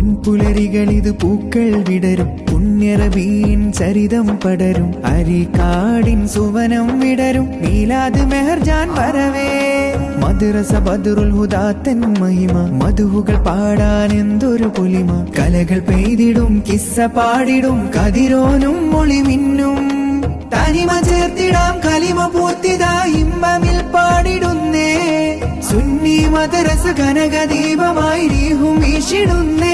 പൊൻപുലരികളിത് പൂക്കൾ വിടരും. പുണ്യറബീൻ ചരിതം പടരും. അരിക്കാടിൻ സുവനം വിടരും. മീലാദ് മെഹർജാൻ വരവേ. മദ്രസ ബദറുൽ ഹുദാത്തൻ മഹിമ. മധുഹുകൾ പാടാൻ എന്തൊരു പൊലിമ. കലകൾ പെയ്തിടും കിസ്സ പാടിടും. കതിരോനും മൊളിമിന്നും തനിമ ചേർത്തിടാം കലിമ പൂർത്തിതാ ഇമ്പമിൽ പാടിടുന്നേ. സുന്നി മദ്രസ കനകദീപമായി രീഹും വീശിടുന്നേ.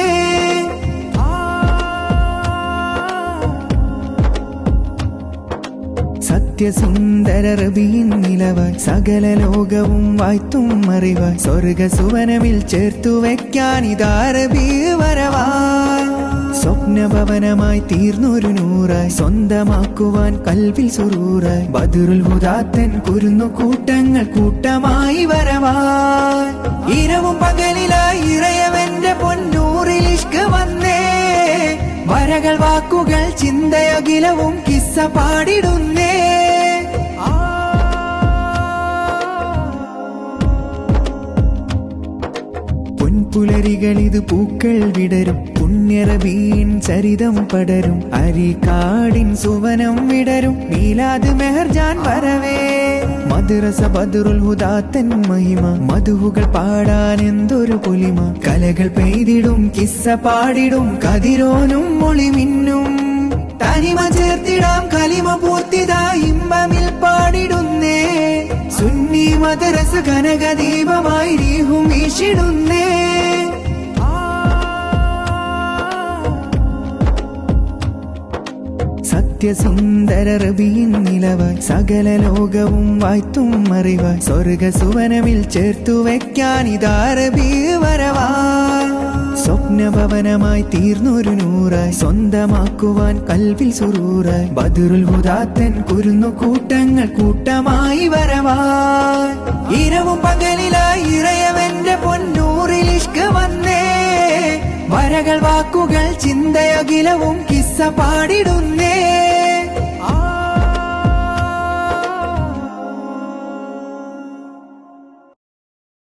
സത്യസുന്ദര റബീൻ നിലവായി സകല ലോകവും വായ്ത്തും അറിവായി. സ്വർഗ സുവനമിൽ ചേർത്തു വെക്കാൻ വരവാ സ്വപ്നഭവനമായി തീർന്നൊരു നൂറായി. സ്വന്തമാക്കുവാൻ കൽവിൽ സുറൂറായി. ബദുറുൽ ഹുദാത്തൻ കുരുന്നു കൂട്ടങ്ങൾ കൂട്ടമായി വരവായി. ഇരവും പകലിലായി ഇറയവന്റെ പൊന്നൂറിൽ വന്നേ. വരകൾ വാക്കുകൾ ചിന്തയകിലവും കിസ്സ പാടിടുന്നേ. പൊൻപുലരികളിത് പൂക്കൾ വിടരും. പുണ്യറബീൻ ചരിതം പടരും. അരിക്കാടിൻ സുവനം വിടരും. മീലാദ് മെഹർജാൻ വരവേ. മദ്രസ ബദറുൽ ഹുദാത്തൻ മഹിമ. മധുവുകൾ പാടാൻ എന്തൊരു പുലിമ. കലകൾ പെയ്തിടും കിസ്സ പാടിടും. കതിരോനും മൊളിമിന്നും തനിമ ചേർത്തിടാം കനകദീപമായി രീഹും വീശിടുന്നേ. സത്യസുന്ദര റബിയിൻ നിലവായി സകല ലോകവും വായ്ത്തും അറിവായി സ്വർഗ സുവനവിൽ ചേർത്തു ഇതാ റബി വരവായി സ്വപ്നഭവനമായി തീർന്നൊരു നൂറായി സ്വന്തമാക്കുവാൻ കൽവിൽ സുറൂറായി. ബദറുൽ ഹുദാത്തൻ കുരുന്നു കൂട്ടങ്ങൾ കൂട്ടമായി വരവായി ഇരവും പകലിലായി ഇറയവന്റെ പൊന്നൂറിൽ ഇഷ്ക വന്നേ. വരകൾ വാക്കുകൾ ചിന്തയകിലവും കിസ്സ പാടിടുന്നേ.